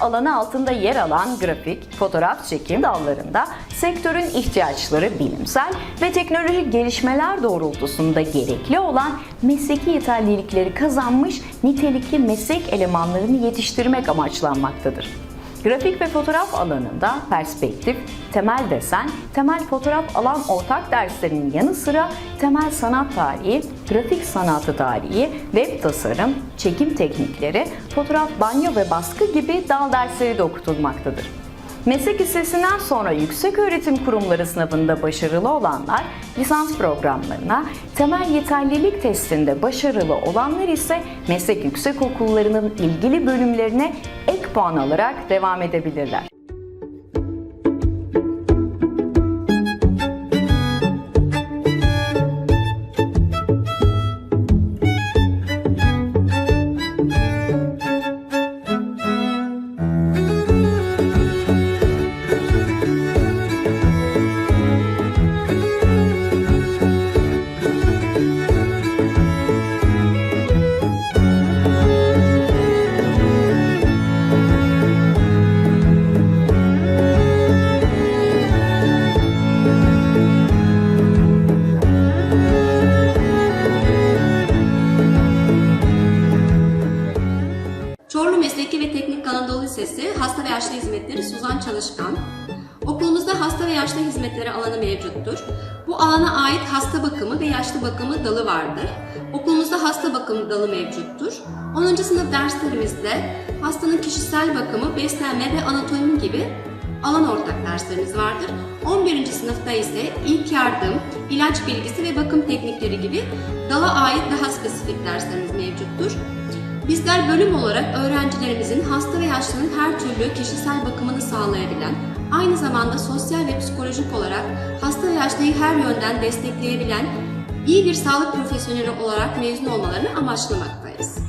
alanı altında yer alan grafik, fotoğraf çekim dallarında sektörün ihtiyaçları bilimsel ve teknolojik gelişmeler doğrultusunda gerekli olan mesleki yeterlilikleri kazanmış nitelikli meslek elemanlarını yetiştirmek amaçlanmaktadır. Grafik ve fotoğraf alanında perspektif, temel desen, temel fotoğraf alan ortak derslerinin yanı sıra temel sanat tarihi, grafik sanatı tarihi, web tasarım, çekim teknikleri, fotoğraf banyo ve baskı gibi dal dersleri de okutulmaktadır. Meslek lisesinden sonra yüksek öğretim kurumları sınavında başarılı olanlar lisans programlarına, temel yeterlilik testinde başarılı olanlar ise meslek yüksek okullarının ilgili bölümlerine ek puan alarak devam edebilirler. Lisesi Hasta ve Yaşlı Hizmetleri Suzan Çalışkan. Okulumuzda hasta ve yaşlı hizmetleri alanı mevcuttur. Bu alana ait hasta bakımı ve yaşlı bakımı dalı vardır. Okulumuzda hasta bakımı dalı mevcuttur. 10. sınıf derslerimizde hastanın kişisel bakımı, beslenme ve anatomi gibi alan ortak derslerimiz vardır. 11. sınıfta ise ilk yardım, ilaç bilgisi ve bakım teknikleri gibi dala ait daha spesifik derslerimiz mevcuttur. Bizler bölüm olarak öğrencilerimizin hasta ve yaşlının her türlü kişisel bakımını sağlayabilen, aynı zamanda sosyal ve psikolojik olarak hasta ve yaşlıyı her yönden destekleyebilen iyi bir sağlık profesyoneli olarak mezun olmalarını amaçlamaktayız.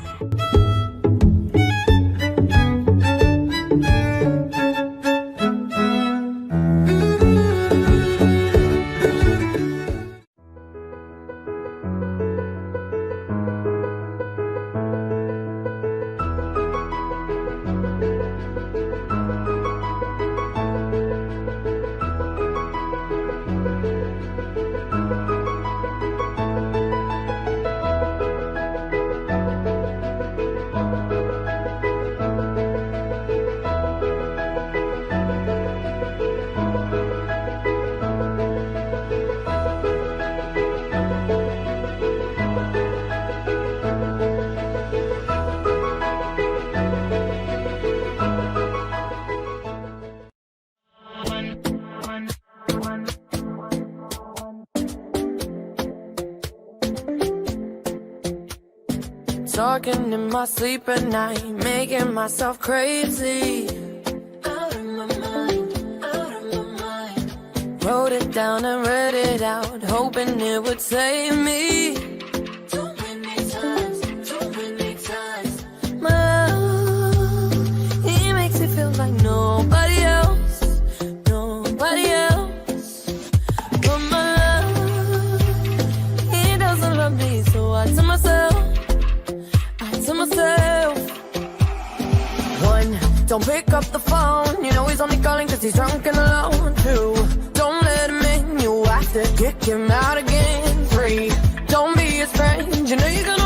Talking in my sleep at night, making myself crazy. Out of my mind, out of my mind. Wrote it down and read it out, hoping it would save me. Don't pick up the phone. You know he's only calling cause he's drunk and alone Two, don't let him in. You have to kick him out again. Three, don't be his friend. You know you